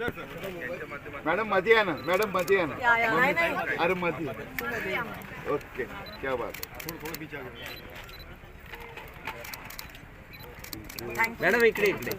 Madam मध्ये आहे ना? मॅडम मध्ये आहे ना? अरे मध्ये ओके क्या बात है. इकडे इकडे।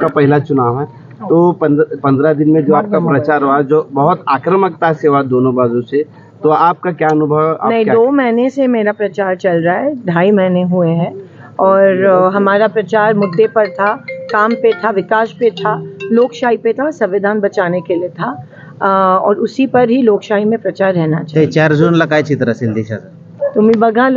का पहला चुनाव है तो पंद्रह दिन में जो आपका प्रचार हुआ जो बहुत आक्रामकता से हुआ दोनों बाजू से तो आपका क्या अनुभव नहीं क्या दो महीने से मेरा प्रचार चल रहा है ढाई महीने हुए हैं और हमारा प्रचार मुद्दे पर था काम पे था विकास पे था लोकशाही पे था संविधान बचाने के लिए था आ, और उसी पर ही लोकशाही में प्रचार रहना चाहिए। चार जून काय चित्र सिंधी देशाचं? तुम्ही बघाल?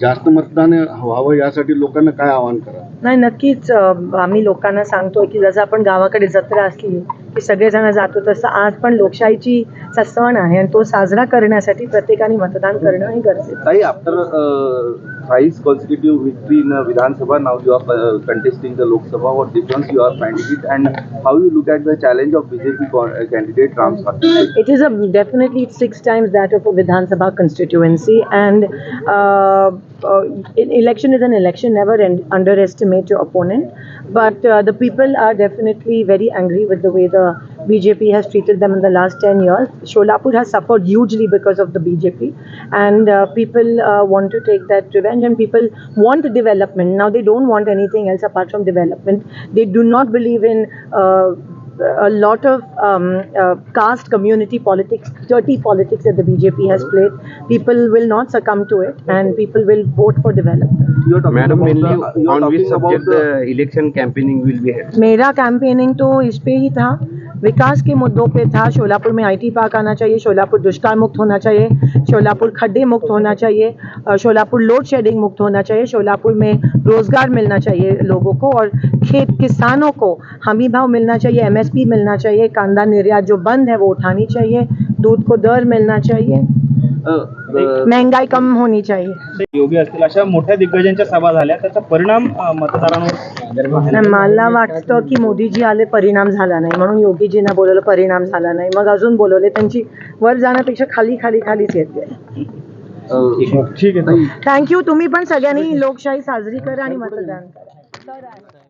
जास्त मतदान व्हावं यासाठी लोकांना काय आवाहन करा नाही नक्कीच अ, आम्ही लोकांना सांगतोय की जसं आपण गावाकडे जत्रा असली की सगळेजण जातो तसं आज पण लोकशाहीची चा सण आहे आणि तो साजरा करण्यासाठी प्रत्येकाने मतदान करणं हे गरजेचं आहे. Thrice consecutive victory in Vidhan Sabha, now you are uh, contesting the Lok Sabha. What difference you are finding it, and how you look at the challenge of BJP uh, candidate Ram Sati? It is a definitely six times that of a Vidhan Sabha constituency, and uh, uh, election is an election. Never un- underestimate your opponent. But uh, the people are definitely very angry with the way the BJP has treated them in the last ten years. Sholapur has suffered hugely because of the BJP, and uh, people uh, want to take that revenge. And people want development. Now they don't want anything else apart from development. They do not believe in. Uh, a lot of um, uh, caste community politics, dirty politics that the BJP has played. People will not succumb to it, and people will vote for development. You are talking Madam, about mainly the, you are on which talking about subject the, the election campaigning will be held? मेरा campaigning तो इस पे ही था विकास के मुद्दों पे था। शोलापुर में IT park आना चाहिए, शोलापुर दुष्काल मुक्त होना चाहिए, शोलापुर खड्डे मुक्त होना चाहिए शोलापुर लोड शेडिंग मुक्त होना चाहिए, शोलापुर में रोज़गार मिलना चाहिए लोगों को और खेत किसानों को हमी भाव मिलना चाहिए एमएसपी मिलना चाहिए, कांदा निर्यात जो बंद है वो उठानी चाहिए, दूध को दर मिलना चाहिए। महंगाई कम होनी चाहिए। योगी असतील. अशा मोठ्या दिग्गजांच्या सभा झाल्या. त्याचा परिणाम मतदारांवर मला वाटतं की मोदीजी आले परिणाम झाला नाही. म्हणून योगीजींना बोलवलं परिणाम झाला नाही. मग अजून बोलवले त्यांची वर जाण्यापेक्षा खाली खाली खालीच येते ठीक आहे. थँक्यू तुम्ही पण सगळ्यांनी लोकशाही साजरी करा आणि मतदान करा.